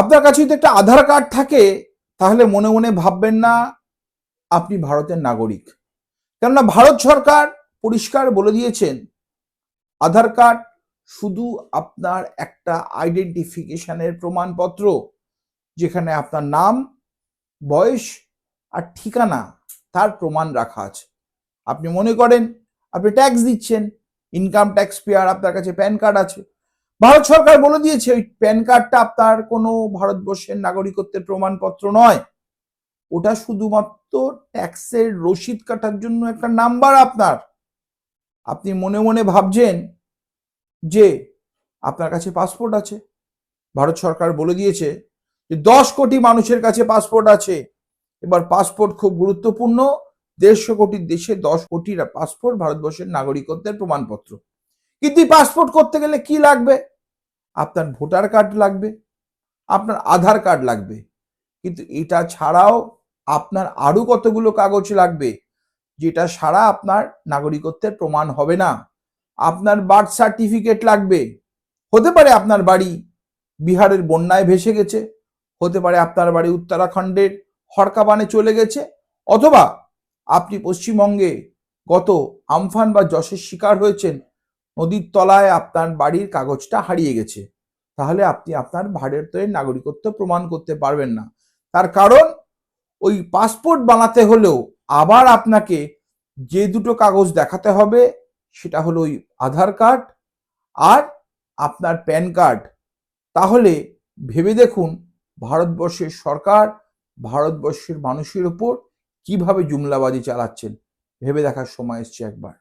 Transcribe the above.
আপনার কাছে যদি একটা আধার কার্ড থাকে, তাহলে মনে মনে ভাববেন না আপনি ভারতের নাগরিক। কেননা ভারত সরকার পরিষ্কার বলে দিয়েছেন, আধার কার্ড শুধু আপনার একটা আইডেন্টিফিকেশনের প্রমাণপত্র, যেখানে আপনার নাম, বয়স আর ঠিকানা, তার প্রমাণ রাখা আছে। আপনি মনে করেন, আপনি ট্যাক্স দিচ্ছেন ইনকাম ট্যাক্স পেয়ার আপনার কাছে প্যান কার্ড আছে। ভারত সরকার বলে দিয়েছে, ওই প্যান কার্ডটা আপনার কোনো ভারতবর্ষের নাগরিকত্বের প্রমাণপত্র নয়। ওটা শুধুমাত্র ট্যাক্সের রসিদ কাটার জন্য একটা নাম্বার আপনার। আপনি মনে মনে ভাবছেন যে আপনার কাছে পাসপোর্ট আছে। ভারত সরকার বলে দিয়েছে যে দশ কোটি মানুষের কাছে পাসপোর্ট আছে। এবার পাসপোর্ট খুব গুরুত্বপূর্ণ। দেড়শো কোটির দেশে দশ কোটির পাসপোর্ট ভারতবর্ষের নাগরিকত্বের প্রমাণপত্র। কিন্তু পাসপোর্ট করতে গেলে কি লাগবে? আপনার ভোটার কার্ড লাগবে, আপনার আধার কার্ড লাগবে। কিন্তু এটা ছাড়াও আপনার আরও কতগুলো কাগজ লাগবে, যেটা ছাড়া আপনার নাগরিকত্বের প্রমাণ হবে না। আপনার বার্থ সার্টিফিকেট লাগবে, হতে পারে আপনার বাড়ি বিহারের বন্যায় ভেসে গেছে, হতে পারে আপনার বাড়ি উত্তরাখণ্ডের হরকাবানে চলে গেছে, অথবা আপনি পশ্চিমবঙ্গে গত আমফান বা যশের শিকার হয়েছেন নদীর তলায় আপনার বাড়ির কাগজটা হারিয়ে গেছে। তাহলে আপনি আপনার ভারতের নাগরিকত্ব প্রমাণ করতে পারবেন না। তার কারণ, ওই পাসপোর্ট বানাতে হলেও আবার আপনাকে যে দুটো কাগজ দেখাতে হবে, সেটা হলো ওই আধার কার্ড আর আপনার প্যান কার্ড। তাহলে ভেবে দেখুন, ভারতবর্ষের সরকার ভারতবর্ষের মানুষের উপর কীভাবে জুমলাবাজি চালাচ্ছেন। ভেবে দেখার সময় এসছে একবার।